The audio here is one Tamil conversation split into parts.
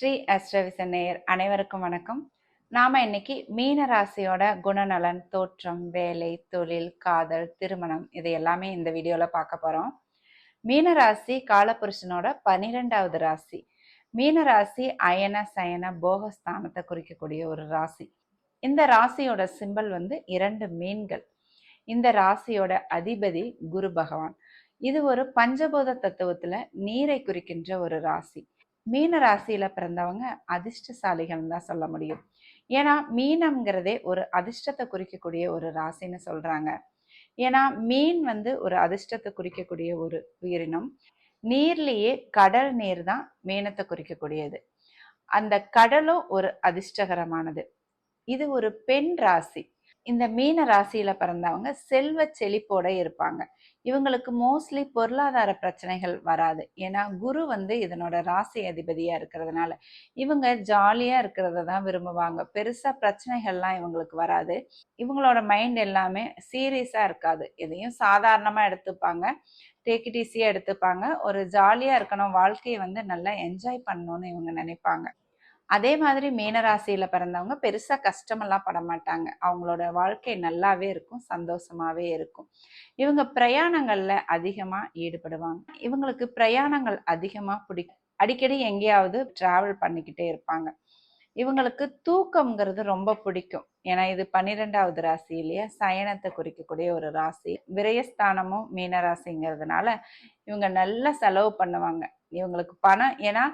ஸ்ரீ அஸ்ரவிசன் நேயர் அனைவருக்கும் வணக்கம். நாம இன்னைக்கு மீன ராசியோட குணநலன் தோற்றம் வேலை தொழில் காதல் திருமணம் இது எல்லாமே இந்த வீடியோல பார்க்க போறோம். மீன ராசி காலபுருஷனோட பனிரெண்டாவது ராசி. மீன ராசி அயன சயன போகஸ்தானத்தை குறிக்கக்கூடிய ஒரு ராசி. இந்த ராசியோட சிம்பல் வந்து இரண்டு மீன்கள். இந்த ராசியோட அதிபதி குரு பகவான். இது ஒரு பஞ்சபூத தத்துவத்துல நீரை குறிக்கின்ற ஒரு ராசி. மீன ராசியில பிறந்தவங்க அதிர்ஷ்டசாலிகள் தான் சொல்ல முடியும். ஏன்னா மீனம்ங்கிறதே ஒரு அதிர்ஷ்டத்தை குறிக்கக்கூடிய ஒரு ராசின்னு சொல்றாங்க. ஏன்னா மீன் வந்து ஒரு அதிர்ஷ்டத்தை குறிக்கக்கூடிய ஒரு உயிரினம். நீர்லேயே கடல் நீர் தான் மீனத்தை குறிக்கக்கூடியது. அந்த கடலும் ஒரு அதிர்ஷ்டகரமானது. இது ஒரு பெண் ராசி. இந்த மீன ராசியில பிறந்தவங்க செல்வ செழிப்போட இருப்பாங்க. இவங்களுக்கு மோஸ்ட்லி பொருளாதார பிரச்சனைகள் வராது. ஏன்னா குரு வந்து இதனோட ராசி அதிபதியா இருக்கிறதுனால இவங்க ஜாலியா இருக்கிறத தான் விரும்புவாங்க. பெருசா பிரச்சனைகள்லாம் இவங்களுக்கு வராது. இவங்களோட மைண்ட் எல்லாமே சீரியஸா இருக்காது. எதையும் சாதாரணமா எடுத்துப்பாங்க. டேக் இட் ஈஸியா எடுத்துப்பாங்க. ஒரு ஜாலியா இருக்கணும். வாழ்க்கையை வந்து நல்லா என்ஜாய் பண்ணணும்னு இவங்க நினைப்பாங்க. அதே மாதிரி மீனராசியில் பிறந்தவங்க பெருசாக கஷ்டமெல்லாம் பட மாட்டாங்க அவங்களோட வாழ்க்கை நல்லாவே இருக்கும் சந்தோஷமாகவே இருக்கும். இவங்க பிரயாணங்களில் அதிகமாக ஈடுபடுவாங்க. இவங்களுக்கு பிரயாணங்கள் அதிகமாக பிடிக்கும். அடிக்கடி எங்கேயாவது ட்ராவல் பண்ணிக்கிட்டே இருப்பாங்க. இவங்களுக்கு தூக்கம்ங்கிறது ரொம்ப பிடிக்கும். ஏன்னா இது பன்னிரெண்டாவது ராசி இல்லையா? சயனத்தை குறிக்கக்கூடிய ஒரு ராசி. விரயஸ்தானமும் மீன ராசிங்கிறதுனால இவங்க நல்லா செலவு பண்ணுவாங்க. இவங்களுக்கு பணம் ஏன்னா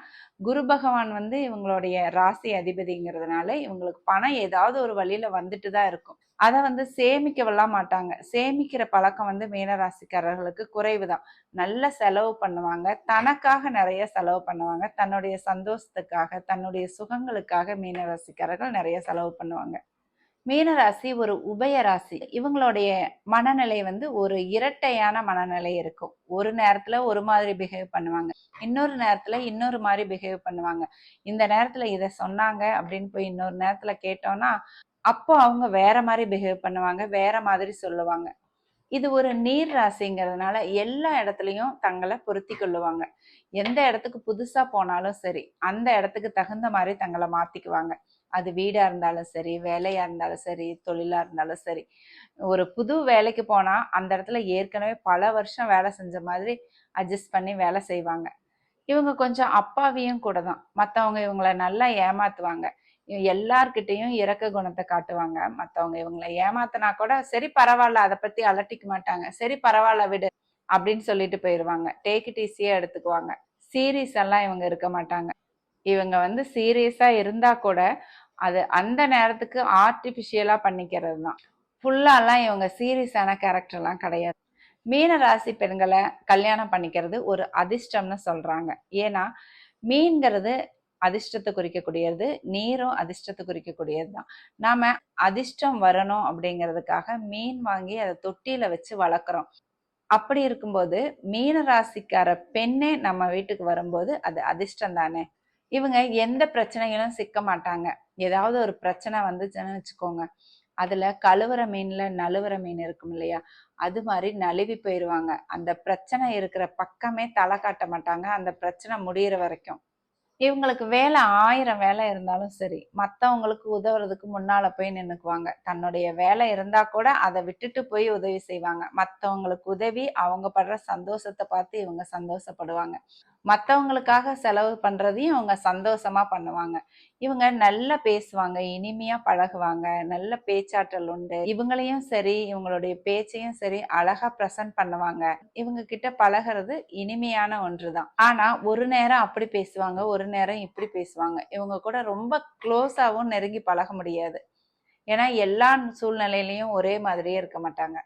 குரு பகவான் வந்து இவங்களுடைய ராசி அதிபதிங்கிறதுனால இவங்களுக்கு பணம் ஏதாவது ஒரு வழியில வந்துட்டு தான் இருக்கும். அதை வந்து சேமிக்கவெல்லாம் மாட்டாங்க. சேமிக்கிற பழக்கம் வந்து மீனராசிக்காரர்களுக்கு குறைவு தான். நல்ல செலவு பண்ணுவாங்க. தனக்காக நிறைய செலவு பண்ணுவாங்க. தன்னுடைய சந்தோஷத்துக்காக தன்னுடைய சுகங்களுக்காக மீனராசிக்காரர்கள் நிறைய செலவு பண்ணுவாங்க. மீனராசி ஒரு உபய ராசி இவங்களுடைய மனநிலை வந்து ஒரு இரட்டையான மனநிலை இருக்கும். ஒரு நேரத்துல ஒரு மாதிரி பிஹேவ் பண்ணுவாங்க. இன்னொரு நேரத்துல இன்னொரு மாதிரி பிஹேவ் பண்ணுவாங்க. இந்த நேரத்துல இதை சொன்னாங்க அப்படின்னு போய் இன்னொரு நேரத்துல கேட்டோம்னா அப்போ அவங்க வேற மாதிரி பிஹேவ் பண்ணுவாங்க வேற மாதிரி சொல்லுவாங்க. இது ஒரு நீர் ராசிங்கிறதுனால எல்லா இடத்துலையும் தங்களை பொருத்தி கொள்ளுவாங்க. எந்த இடத்துக்கு புதுசா போனாலும் சரி அந்த இடத்துக்கு தகுந்த மாதிரி தங்களை மாத்திக்குவாங்க. அது வீடாக இருந்தாலும் சரி வேலையாக இருந்தாலும் சரி தொழிலாக இருந்தாலும் சரி. ஒரு புது வேலைக்கு போனால் அந்த இடத்துல ஏற்கனவே பல வருஷம் வேலை செஞ்ச மாதிரி அட்ஜஸ்ட் பண்ணி வேலை செய்வாங்க. இவங்க கொஞ்சம் அப்பாவியும் கூட தான். மற்றவங்க இவங்கள நல்லா ஏமாத்துவாங்க. எல்லார்கிட்டையும் இறக்க குணத்தை காட்டுவாங்க. மற்றவங்க இவங்களை ஏமாத்தினா கூட சரி பரவாயில்ல அதை பற்றி அலட்டிக்க மாட்டாங்க. சரி பரவாயில்ல விடு அப்படின்னு சொல்லிட்டு போயிடுவாங்க டேக் இட் ஈஸியாக எடுத்துக்குவாங்க. சீரியஸ் எல்லாம் இவங்க இருக்க மாட்டாங்க. இவங்க வந்து சீரியஸா இருந்தா கூட அது அந்த நேரத்துக்கு ஆர்டிபிஷியலா பண்ணிக்கிறது தான் ஃபுல்லாலாம் இவங்க சீரியஸான கேரக்டர்லாம் கிடையாது. மீன ராசி பெண்களை கல்யாணம் பண்ணிக்கிறது ஒரு அதிர்ஷ்டம்னு சொல்றாங்க. ஏன்னா மீன்கிறது அதிர்ஷ்டத்தை குறிக்கக்கூடியது நீரும் அதிர்ஷ்டத்தை குறிக்கக்கூடியது தான் நாம அதிர்ஷ்டம் வரணும் அப்படிங்கிறதுக்காக மீன் வாங்கி அதை தொட்டியில வச்சு வளர்க்குறோம். அப்படி இருக்கும்போது மீன ராசிக்கார பெண்ணே நம்ம வீட்டுக்கு வரும்போது அது அதிர்ஷ்டம் தானே இவங்க எந்த பிரச்சனைகளும் சிக்க மாட்டாங்க. ஏதாவது ஒரு பிரச்சனை வந்துச்சுன்னு வச்சுக்கோங்க. அதுல கழுவுற மீன்ல நழுவுற மீன் இருக்கும் இல்லையா? அது மாதிரி நழுவி போயிடுவாங்க அந்த பிரச்சனை இருக்கிற பக்கமே தலை காட்ட மாட்டாங்க. அந்த பிரச்சனை முடியிற வரைக்கும். இவங்களுக்கு வேலை ஆயிரம் வேலை இருந்தாலும் சரி மற்றவங்களுக்கு உதவுறதுக்கு முன்னால போய் நின்றுக்குவாங்க தன்னுடைய வேலை இருந்தா கூட அதை விட்டுட்டு போய் உதவி செய்வாங்க. மற்றவங்களுக்கு உதவி அவங்க படுற சந்தோஷத்தை பார்த்து இவங்க சந்தோஷப்படுவாங்க. மற்றவங்களுக்காக செலவு பண்ணுறதையும் அவங்க சந்தோஷமா பண்ணுவாங்க. இவங்க நல்லா பேசுவாங்க இனிமையா பழகுவாங்க நல்ல பேச்சாற்றல் உண்டு. இவங்களையும் சரி இவங்களுடைய பேச்சையும் சரி அழகா ப்ரெசன்ட் பண்ணுவாங்க. இவங்க கிட்ட பழகிறது இனிமையான ஒன்றுதான். ஆனா ஒரு நேரம் அப்படி பேசுவாங்க ஒரு நேரம் இப்படி பேசுவாங்க. இவங்க கூட ரொம்ப க்ளோஸாகவும் நெருங்கி பழக முடியாது. ஏன்னா எல்லா சூழ்நிலையிலையும் ஒரே மாதிரியே இருக்க மாட்டாங்க.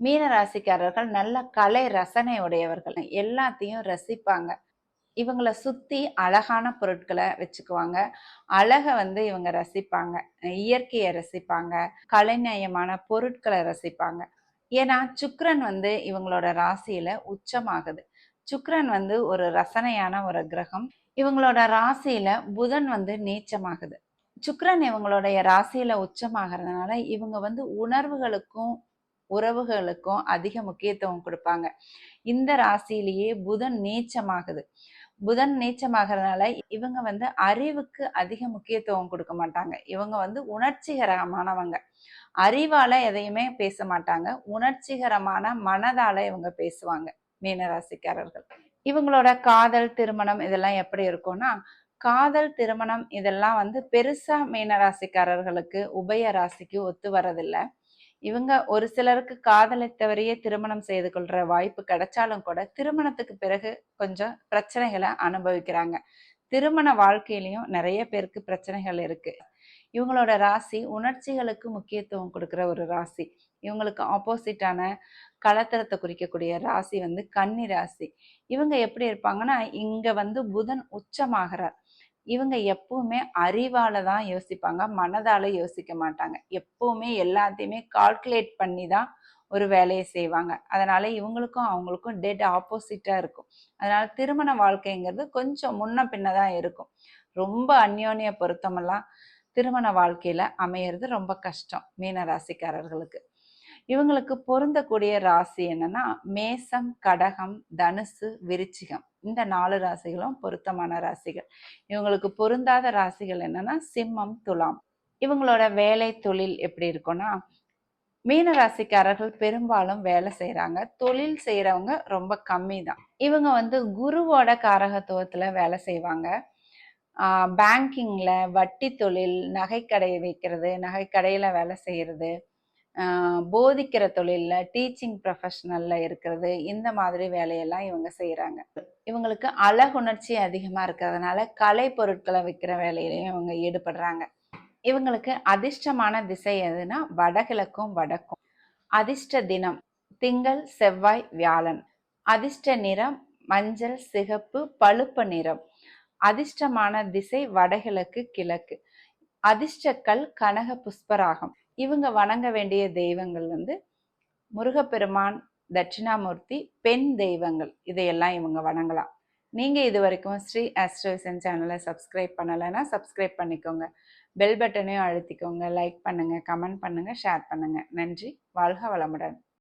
மீன ராசிக்காரர்கள் நல்ல கலை ரசனை உடையவர்கள். எல்லாத்தையும் ரசிப்பாங்க. இவங்கள சுத்தி அழகான பொருட்களை வச்சுக்குவாங்க. அழகை வந்து இவங்க ரசிப்பாங்க. இயற்கையை ரசிப்பாங்க. கலைநயமான பொருட்களை ரசிப்பாங்க. ஏன்னா சுக்ரன் வந்து இவங்களோட ராசியில உச்சமாகுது. சுக்ரன் வந்து ஒரு ரசனையான ஒரு கிரகம். இவங்களோட ராசியில புதன் வந்து நீச்சமாகுது. சுக்ரன் இவங்களுடைய ராசியில உச்சமாகறதுனால இவங்க வந்து உணர்வுகளுக்கும் உறவுகளுக்கும் அதிக முக்கியத்துவம் கொடுப்பாங்க. இந்த ராசியிலேயே புதன் நீச்சமாகுது. புதன் நீச்சமாகறதுனால இவங்க வந்து அறிவுக்கு அதிக முக்கியத்துவம் கொடுக்க மாட்டாங்க. இவங்க வந்து உணர்ச்சிகரமானவங்க. அறிவால எதையுமே பேச மாட்டாங்க. உணர்ச்சிகரமான மனதால இவங்க பேசுவாங்க மீனராசிக்காரர்கள் இவங்களோட காதல் திருமணம் இதெல்லாம் எப்படி இருக்கும்னா காதல் திருமணம் இதெல்லாம் வந்து பெருசா மீனராசிக்காரர்களுக்கு உபய ராசிக்கு ஒத்து வரதில்லை இவங்க ஒரு சிலருக்கு காதலித்தவரையே திருமணம் செய்து கொள்ற வாய்ப்பு கிடைச்சாலும் கூட திருமணத்துக்கு பிறகு கொஞ்சம் பிரச்சனைகளை அனுபவிக்கிறாங்க. திருமண வாழ்க்கையிலையும் நிறைய பேருக்கு பிரச்சனைகள் இருக்கு. இவங்களோட ராசி உணர்ச்சிகளுக்கு முக்கியத்துவம் கொடுக்குற ஒரு ராசி. இவங்களுக்கு ஆப்போசிட்டான கலத்தரத்தை குறிக்கக்கூடிய ராசி வந்து கன்னி ராசி. இவங்க எப்படி இருப்பாங்கன்னா இங்க வந்து புதன் உச்சமாகிறார். இவங்க எப்பவுமே அறிவால தான் யோசிப்பாங்க மனதால யோசிக்க மாட்டாங்க. எப்பவுமே எல்லாத்தையுமே கால்குலேட் பண்ணி தான் ஒரு வேலையை செய்வாங்க. அதனால இவங்களுக்கும் அவங்களுக்கும் டெட் ஆப்போசிட்டா இருக்கும். அதனால திருமண வாழ்க்கைங்கிறது கொஞ்சம் முன்ன பின்ன தான் இருக்கும். ரொம்ப அந்யோன்ய பொருத்தமெல்லாம் திருமண வாழ்க்கையில அமையிறது ரொம்ப கஷ்டம் மீன ராசிக்காரர்களுக்கு இவங்களுக்கு பொருந்தக்கூடிய ராசி என்னன்னா மேசம் கடகம் தனுசு விருச்சிகம். இந்த நாலு ராசிகளும் பொருத்தமான ராசிகள். இவங்களுக்கு பொருந்தாத ராசிகள் என்னன்னா சிம்மம் துலாம். இவங்களோட வேலை தொழில் எப்படி இருக்கும்னா மீன ராசிக்காரர்கள் பெரும்பாலும் வேலை செய்கிறாங்க தொழில் செய்கிறவங்க ரொம்ப கம்மி தான் இவங்க வந்து குருவோட காரகத்துவத்தில் வேலை செய்வாங்க. பேங்கிங்கில் வட்டி தொழில் நகைக்கடை வைக்கிறது நகைக்கடையில் வேலை செய்கிறது போதிக்கிற தொழிலில் டீச்சிங் ப்ரொஃபஷனலில் இருக்கிறது இந்த மாதிரி வேலையெல்லாம் இவங்க செய்கிறாங்க இவங்களுக்கு அழகுணர்ச்சி அதிகமாக இருக்கிறதுனால கலை பொருட்களை விற்கிற வேலையிலையும் இவங்க ஈடுபடுறாங்க. இவங்களுக்கு அதிர்ஷ்டமான திசை எதுனா வடகிழக்கும் வடக்கும். அதிர்ஷ்ட தினம் திங்கள் செவ்வாய் வியாழன். அதிர்ஷ்ட நிறம் மஞ்சள் சிகப்பு பழுப்பு நிறம். அதிர்ஷ்டமான திசை வடகிழக்கு கிழக்கு. அதிர்ஷ்டக்கல் கனக புஷ்பராகம். இவங்க வணங்க வேண்டிய தெய்வங்கள் வந்து முருகப்பெருமான் தட்சிணாமூர்த்தி பெண் தெய்வங்கள். இதையெல்லாம் இவங்க வணங்கலாம். நீங்கள் இது வரைக்கும் ஸ்ரீ ஆஸ்ட்ரோவிசன் சேனலை சப்ஸ்கிரைப் பண்ணலைன்னா சப்ஸ்கிரைப் பண்ணிக்கோங்க. பெல் பட்டனையும் அழுத்திக்கோங்க. லைக் பண்ணுங்கள் கமெண்ட் பண்ணுங்கள் ஷேர் பண்ணுங்கள் நன்றி. வாழ்க வளமுடன்.